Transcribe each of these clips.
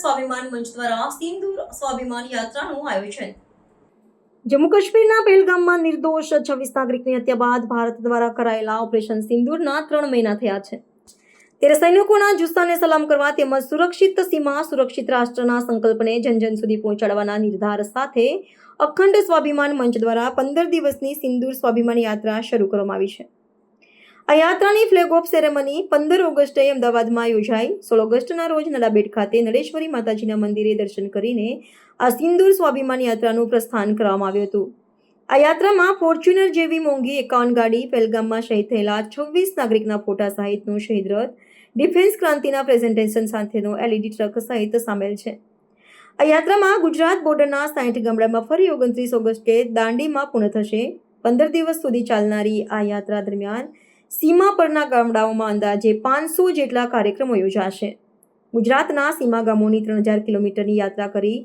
સ્વાભિમાન મંચ દ્વારા સિંદૂર સ્વાભિમાન યાત્રાનું આયોજન. જમ્મુ કાશ્મીરના પહેલગામમાં નિર્દોષ છવ્વીસ નાગરિકની હત્યા બાદ ભારત દ્વારા કરાયેલા ઓપરેશન સિંદૂરના ત્રણ મહિના થયા છે. ત્યારે સૈનિકોના જુસ્સાને સલામ કરવા તેમજ સુરક્ષિત સીમા, સુરક્ષિત રાષ્ટ્રના સંકલ્પને જન જન સુધી પહોંચાડવાના નિર્ધાર સાથે અખંડ સ્વાભિમાન મંચ દ્વારા પંદર દિવસની સિંદૂર સ્વાભિમાન યાત્રા શરૂ કરવામાં આવી છે. આ યાત્રાની ફ્લેગ ઓફ સેરેમની પંદર ઓગસ્ટે અમદાવાદમાં યોજાઈ. સોળ ઓગસ્ટના રોજ નડાબેટ ખાતે નળેશ્વરી માતાજીના મંદિરે દર્શન કરીને આ સિંદૂર સ્વાભિમાન યાત્રાનું પ્રસ્થાન કરવામાં આવ્યું હતું. આ યાત્રામાં ફોર્ચ્યુનર જેવી મોંઘી એકાવન ગાડી, પહેલગામમાં શહીદ થયેલા છવ્વીસ નાગરિકના ફોટા સહિતનું શહીદ રથ, ડિફેન્સ ક્રાંતિના પ્રેઝન્ટેશન સાથેનો એલઈડી ટ્રક સહિત સામેલ છે. આ યાત્રામાં ગુજરાત બોર્ડરના સાઠ ગામડામાં ફરી ઓગણત્રીસ ઓગસ્ટે દાંડીમાં પૂર્ણ થશે. પંદર દિવસ સુધી ચાલનારી આ યાત્રા દરમિયાન સીમા પરના ગામડાઓમાં અંદાજે પાંચસો જેટલા કાર્યક્રમો યોજાશે. ગુજરાતના સીમા ગામોની ત્રણ હજાર કિલોમીટરની યાત્રા કરી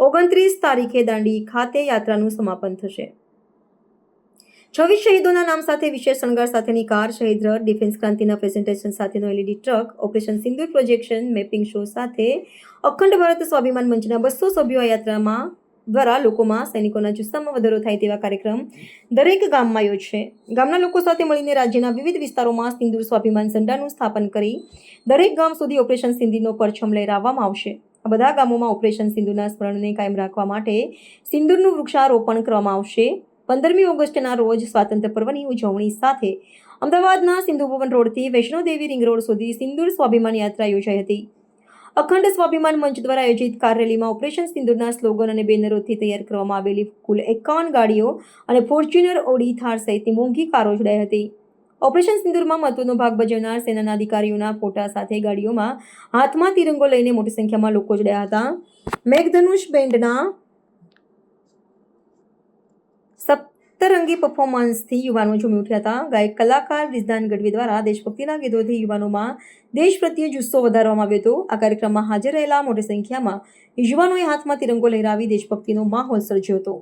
ઓગણત્રીસ તારીખે દાંડી ખાતે યાત્રાનું સમાપન થશે. છવ્વીસ શહીદોના નામ સાથે વિશેષ શણગાર સાથેની કાર, શહીદ રથ, ડિફેન્સ ક્રાંતિના પ્રેઝન્ટેશન સાથેનો LED truck, operation Sindoor projection, mapping show સાથે અખંડ ભારત સ્વાભિમાન મંચના બસો સભ્યો આ યાત્રામાં દ્વારા લોકોમાં સૈનિકોના જુસ્સામાં વધારો થાય તેવા કાર્યક્રમ દરેક ગામમાં યોજશે. ગામના લોકો સાથે મળીને રાજ્યના વિવિધ વિસ્તારોમાં સિંદૂર સ્વાભિમાન ઝંડાનું સ્થાપન કરી દરેક ગામ સુધી ઓપરેશન સિંધીનો પરચમ લહેરાવવામાં આવશે. આ બધા ગામોમાં ઓપરેશન સિંધુના સ્મરણને કાયમ રાખવા માટે સિંદૂરનું વૃક્ષારોપણ કરવામાં આવશે. પંદરમી ઓગસ્ટના રોજ સ્વાતંત્ર્ય પર્વની ઉજવણી સાથે અમદાવાદના સિંધુ ભવન રોડથી વૈષ્ણોદેવી રિંગ રોડ સુધી સિંદૂર સ્વાભિમાન યાત્રા યોજાઈ હતી. અખંડ સ્વાભિમાન મંચ દ્વારા આયોજિત કાર રેલીમાં ઓપરેશન સિંદુરના સ્લોગન અને બેનરોથી તૈયાર કરવામાં આવેલી કુલ એકાવન ગાડીઓ અને ફોર્ચ્યુનર ઓડી થાર સહિતની મોંઘી કારો જોડાઈ હતી. ઓપરેશન સિંદુરમાં મહત્વનો ભાગ ભજવનાર સેનાના અધિકારીઓના ફોટા સાથે ગાડીઓમાં હાથમાં તિરંગો લઈને મોટી સંખ્યામાં લોકો જોડાયા હતા. મેઘધનુષ બેન્ડના સપ્તરંગી પરફોર્મન્સથી યુવાનો ઝૂમી ઉઠ્યા હતા. ગાયક કલાકાર રિઝદાન ગઢવી દ્વારા દેશભક્તિના ગીતોથી યુવાનોમાં દેશ પ્રત્યે જુસ્સો વધારવામાં આવ્યો હતો. આ કાર્યક્રમમાં હાજર રહેલા મોટી સંખ્યામાં યુવાનોએ હાથમાં તિરંગો લહેરાવી દેશભક્તિનો માહોલ સર્જ્યો હતો.